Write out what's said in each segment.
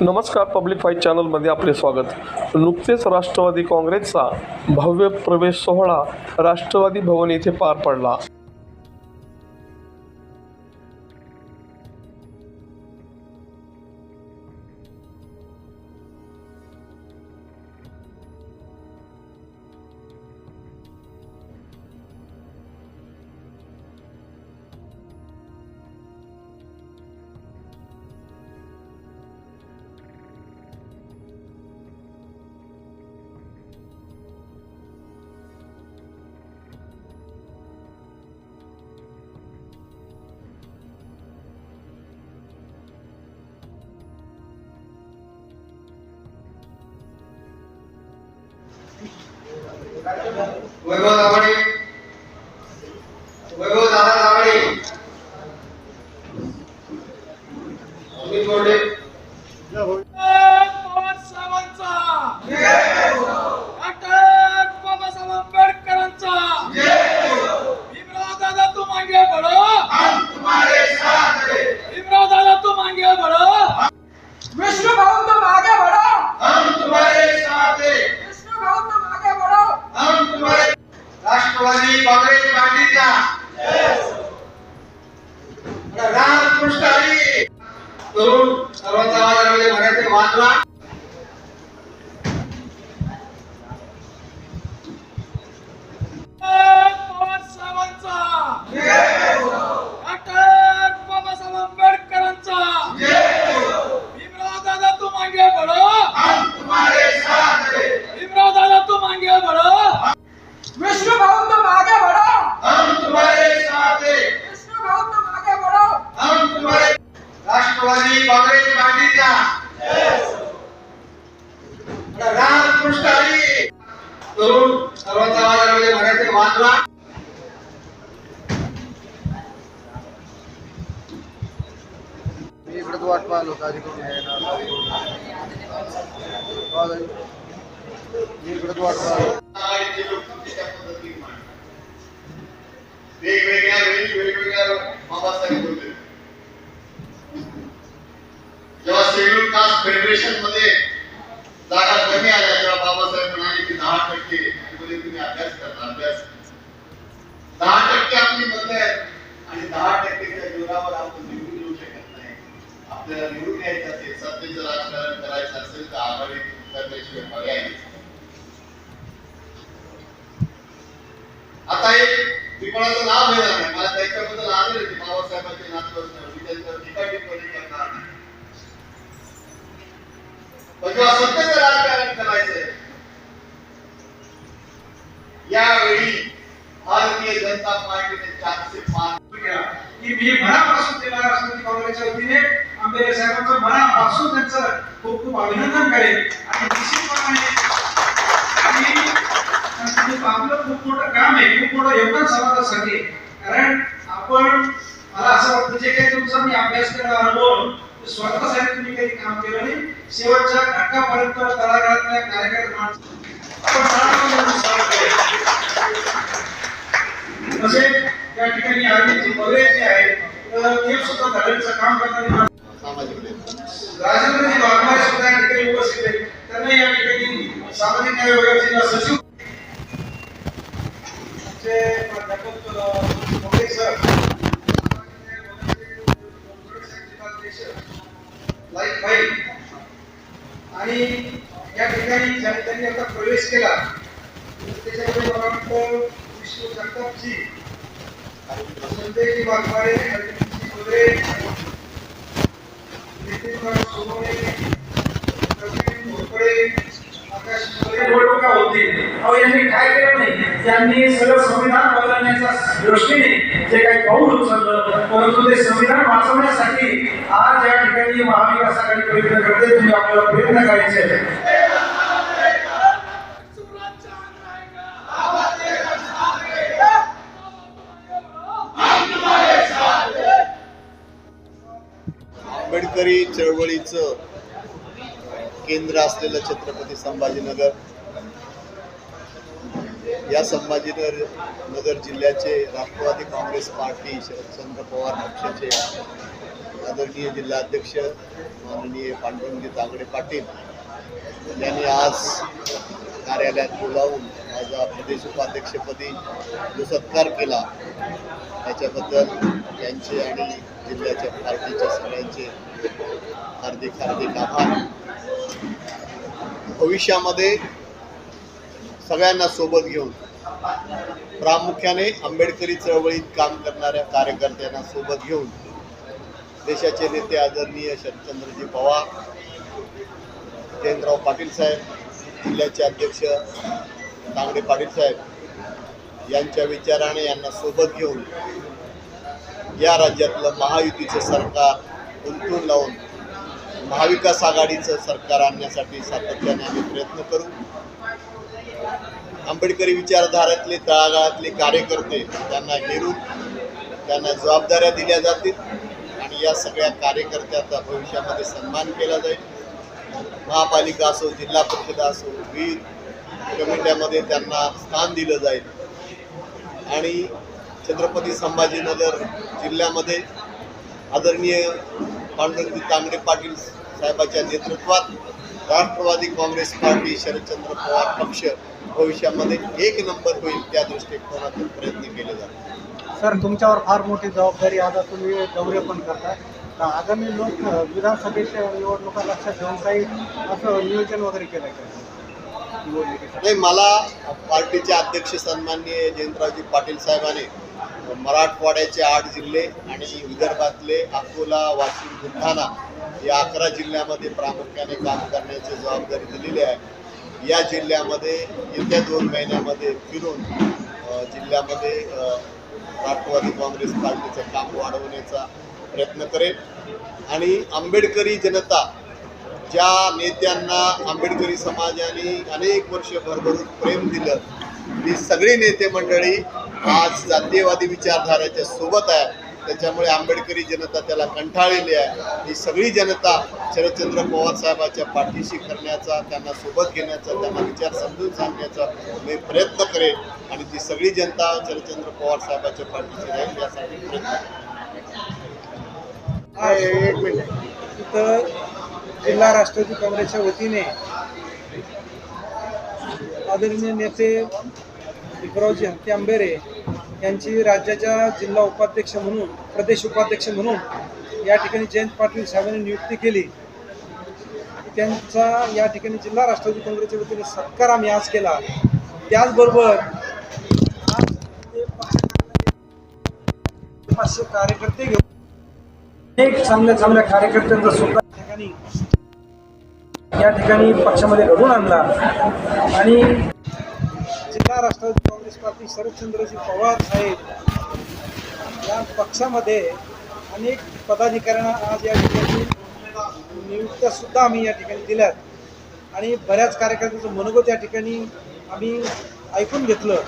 नमस्कार public five चॅनलमध्ये आपले स्वागत. नुकतेच राष्ट्रवादी काँग्रेसचा भव्य प्रवेश सोहळा राष्ट्रवादी भवन येथे पार पडला. वैभव दाभाडे तरुण सर्वांचा आवाज आल्यामुळे म्हणायचे वाचला आघाडीचे लोक त्या पद्धतीने मांडतात. वेगवेगळ्या वेळी वेगवेगळ्या बाबासाहेब बोलले जेव्हा शेड्यूल कास्ट फेडरेशन मध्ये जागा कोणाचं नाव घेणार नाही. मला त्यांच्याबद्दल आदर आहे बाबासाहेबांचे नातू मी त्यांच्यावर टीका टिप्पणी करणार नाही. पण जेव्हा सत्तेचं राजकारण करायचंय यावेळी भारतीय जनता पार्टीने चारशे पाच की मी मनापासून ते राष्ट्रवादी काँग्रेसच्या वतीने आंबेडकर साहेबांचं मनापासून त्यांचं खूप खूप अभिनंदन करेल आणि निश्चितपणे आपलं खूप मोठं काम आहे खूप मोठं हे पण समाजासाठी आहे. कारण आपण मला असं वाटतं जे काही तुमचा मी अभ्यास केला अनुभव स्वतःसाठी तुम्ही काही काम केलं नाही. शेवटच्या घटकापर्यंत तळागाळातल्या कार्यकर्ते माणसं आपण तसे त्या ठिकाणी आर्मीचे पगडे जे आहेत ते सुद्धा धडीचं काम करणारी राजेंद्रजी वाघमारे सुद्धा या ठिकाणी उपस्थित आहेत त्यांना या ठिकाणी सामाजिक न्याय विभागाचे सचिव आणि या ठिकाणी ज्या त्यांनी आता प्रवेश केला त्याच्यामध्ये मला वाटतं विष्णू जगतापजी संजयजी वाघमारे अरविंदजी गोरे सोनवणे प्रवीण घोरपडे निवडणुका अहो यांनी काय केलं नाही? त्यांनी सगळं संविधान बदलण्याच्या दृष्टीने जे काही पाऊल उचललं परंतु ते संविधान वाचवण्यासाठी आज या ठिकाणी प्रयत्न करते. तुम्ही आपल्याला प्रयत्न करायचे आंबेडकरी चळवळीचं केंद्र असलेलं छत्रपती संभाजीनगर. या संभाजीनगर नगर जिल्ह्याचे राष्ट्रवादी काँग्रेस पार्टी शरदचंद्र पवार पक्षाचे आदरणीय जिल्हाध्यक्ष माननीय पांडुरंगी तांगडे पाटील यांनी आज कार्यालयात बोलावून माझा प्रदेश उपाध्यक्षपदी जो सत्कार केला त्याच्याबद्दल यांचे आणि जिल्ह्याच्या पार्टीच्या सगळ्यांचे हार्दिक हार्दिक आभार. भविष्यामध्ये सगळ्यांना सोबत घेऊन प्रामुख्याने आंबेडकरी चळवळीत काम करणाऱ्या कार्यकर्त्यांना सोबत घेऊन देशाचे नेते आदरणीय शरदचंद्रजी पवार जयंतराव पाटील साहेब जिल्ह्याचे अध्यक्ष तांगडे पाटील साहेब यांच्या विचाराने यांना सोबत घेऊन या राज्यातलं महायुतीचं सरकार गुंतून लावून महाविकास आघाडीचं सरकार आणण्यासाठी सातत्याने आम्ही प्रयत्न करू. आंबेडकरी विचारधारातले तळागाळातले कार्यकर्ते त्यांना घेरून त्यांना जबाबदाऱ्या दिल्या जातील आणि या सगळ्या कार्यकर्त्यांचा भविष्यामध्ये सन्मान केला जाईल. महापालिका असो जिल्हा परिषद असो विविध कमिट्यामध्ये त्यांना स्थान दिलं जाईल. आणि छत्रपती संभाजीनगर जिल्ह्यामध्ये आदरणीय पांडुरंग तांबडे पाटील साहेबाच्या नेतृत्वात राष्ट्रवादी काँग्रेस पार्टी शरदचंद्र पवार पक्ष भविष्यामध्ये एक नंबर होईल त्या दृष्टिकोनातून प्रयत्न केले जातात. सर तुमच्यावर फार मोठी जबाबदारी आता तुम्ही दौरे पण करता तर आगामी लोक विधानसभेच्या निवडणुका लक्षात घेऊन काही असं नियोजन वगैरे केलं नाही मला पार्टीचे अध्यक्ष सन्माननीय जयंतरावजी पाटील साहेबांनी मराठवाड्याचे आठ जिल्हे आणि विदर्भातले अकोला वाशिम बुलढाणा या अकरा जिल्ह्यामध्ये प्रामुख्याने काम करण्याची जबाबदारी दिलेली आहे. या जिल्ह्यामध्ये येत्या दोन महिन्यामध्ये फिरून जिल्ह्यामध्ये राष्ट्रवादी काँग्रेस पार्टीचं काम वाढवण्याचा प्रयत्न करेल. आणि आंबेडकरी जनता ज्या नेत्यांना आंबेडकरी समाजाने अनेक वर्ष भरभरून प्रेम दिलं ही सगळी नेते मंडळी आज जातीयवादी विचारधाराच्या सोबत आहे. त्याच्यामुळे आंबेडकरी जनता त्याला कंटाळलेली आहे. ही सगळी जनता शरदचंद्र पवार साहेबांच्या पाठीशी करण्याचा त्यांना सोबत घेण्याचा त्यांना विचार समजून सांगण्याचा मी प्रयत्न करेन आणि ती सगळी जनता शरदचंद्र पवार साहेबाच्या पाठीशी राहील यासाठी प्रयत्न एक मिनिट. इथं जिल्हा राष्ट्रवादी काँग्रेसच्या वतीने आदरणीय नेते विक्रावजी हत्ती आंबेरे यांची राज्याच्या जिल्हा उपाध्यक्ष म्हणून प्रदेश उपाध्यक्ष म्हणून या ठिकाणी जयंत पाटील साहेबांनी नियुक्ती केली. त्यांचा या ठिकाणी जिल्हा राष्ट्रवादी काँग्रेसच्या वतीने सत्कार आम्ही आज केला. त्याचबरोबर पाचशे कार्यकर्ते घेऊन अनेक चांगल्या चांगल्या कार्यकर्त्यांचा सुद्धा ठिकाणी या ठिकाणी पक्षामध्ये घडून आणला. आणि जिल्हा राष्ट्रवादी काँग्रेस पार्टी शरदचंद्रजी पवार साहेब या पक्षामध्ये अनेक पदाधिकाऱ्यांना आज या ठिकाणी नियुक्त्या सुद्धा आम्ही या ठिकाणी दिल्यात. आणि बऱ्याच कार्यकर्त्यांचं मनोगत या ठिकाणी आम्ही ऐकून घेतलं.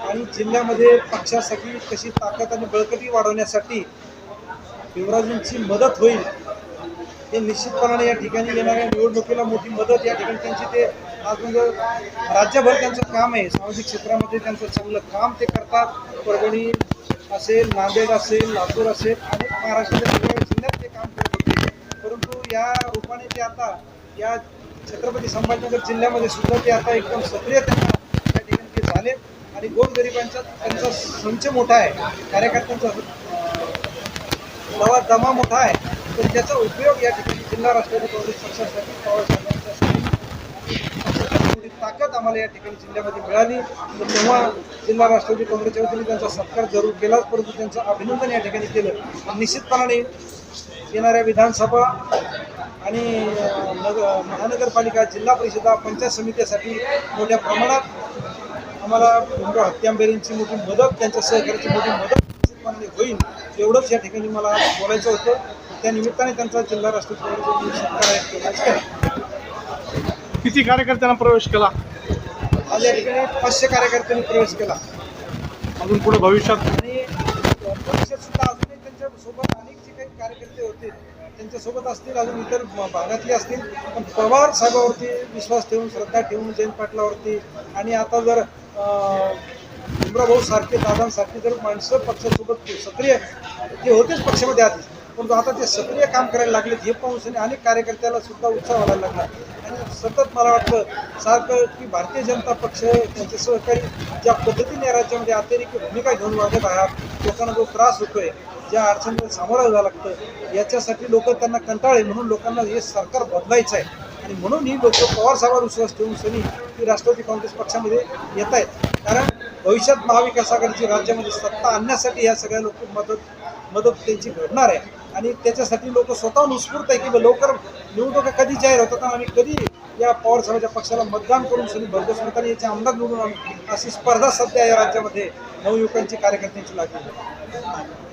आणि जिल्ह्यामध्ये पक्षासाठी कशी ताकद आणि बळकटी वाढवण्यासाठी युवराजांची मदत होईल हे निश्चितपणाने या ठिकाणी येणाऱ्या निवडणुकीला मोठी मदत या ठिकाणी त्यांची ते आज म्हणजे राज्यभर त्यांचं काम आहे. सामाजिक क्षेत्रामध्ये त्यांचं चांगलं काम ते करतात. परभणी असेल नांदेड असेल लातूर असेल आणि महाराष्ट्राच्या सगळ्या जिल्ह्यात ते काम करत होते. परंतु या रूपाने ते आता या छत्रपती संभाजीनगर जिल्ह्यामध्ये सुद्धा ते आता एकदम सक्रिय त्यांना त्या ठिकाणी ते झाले. आणि गोरगरिबांचा त्यांचा संच मोठा आहे. कार्यकर्त्यांचा दवा दमा मोठा आहे. तर त्याचा उपयोग या ठिकाणी जिल्हा राष्ट्रवादी काँग्रेस पक्षासाठी पवार साहेबांच्यासाठी ताकद आम्हाला या ठिकाणी जिल्ह्यामध्ये मिळाली. तर तेव्हा जिल्हा राष्ट्रवादी काँग्रेसच्या वतीने त्यांचा सत्कार जरूर केलाच परंतु त्यांचं अभिनंदन या ठिकाणी केलं. निश्चितपणाने येणाऱ्या विधानसभा आणि नग महानगरपालिका जिल्हा परिषदा पंचायत समितीसाठी मोठ्या प्रमाणात आम्हाला भीमराव हत्यांबेरींची मोठी मदत त्यांच्या सहकार्याची मोठी मदत निश्चितपणाने होईल एवढंच या ठिकाणी मला बोलायचं होतं. त्या निमित्ताने त्यांचा जिल्हा राष्ट्रवादी सत्कार आहे काय किती कार्यकर्त्यांना प्रवेश केला? ठिकाणी पाचशे कार्यकर्त्यांनी प्रवेश केला. अजून पुढे भविष्यात? आणि भविष्यात सुद्धा अजूनही त्यांच्यासोबत अनेक जे काही कार्यकर्ते होते त्यांच्यासोबत असतील अजून इतर भागातले असतील पण पवार साहेबावरती विश्वास ठेवून श्रद्धा ठेवून जयंत पाटलावरती आणि आता जर भाऊ सारखे दादांसारखे जर माणसं पक्षासोबत सक्रिय ते होतेच पक्षामध्ये आधी परंतु आता ते सक्रिय काम करायला लागलेत. हे पाहून सनी अनेक कार्यकर्त्याला सुद्धा उत्साह व्हायला लागला. आणि सतत मला वाटतं सारखं की भारतीय जनता पक्ष त्यांचे सहकारी ज्या पद्धतीने या राज्यामध्ये अतिरेकी भूमिका घेऊन वागत आहात लोकांना जो त्रास होतोय ज्या अडचणीला सामोरं जावं लागतं याच्यासाठी लोक त्यांना कंटाळे म्हणून लोकांना हे सरकार बदलायचं आहे आणि म्हणून ही लोक पवार साहेबांवर विश्वास ठेवून सनी ही राष्ट्रवादी काँग्रेस पक्षामध्ये येत आहेत. कारण भविष्यात महाविकास आघाडीची राज्यामध्ये सत्ता आणण्यासाठी या सगळ्या लोक मदत मदत त्यांची घडणार आहे. आणि त्याच्यासाठी लोक स्वतःहून उत्स्फूर्त आहे की लवकर निवडणुका कधी जाहीर होतात आणि कधी या पवार साहेबांच्या पक्षाला मतदान करून सनी भरघोस मताने याचे आमदार निवडून अशी स्पर्धा सध्या या राज्यामध्ये नवयुवकांची कार्यकर्त्यांची लागली आहे.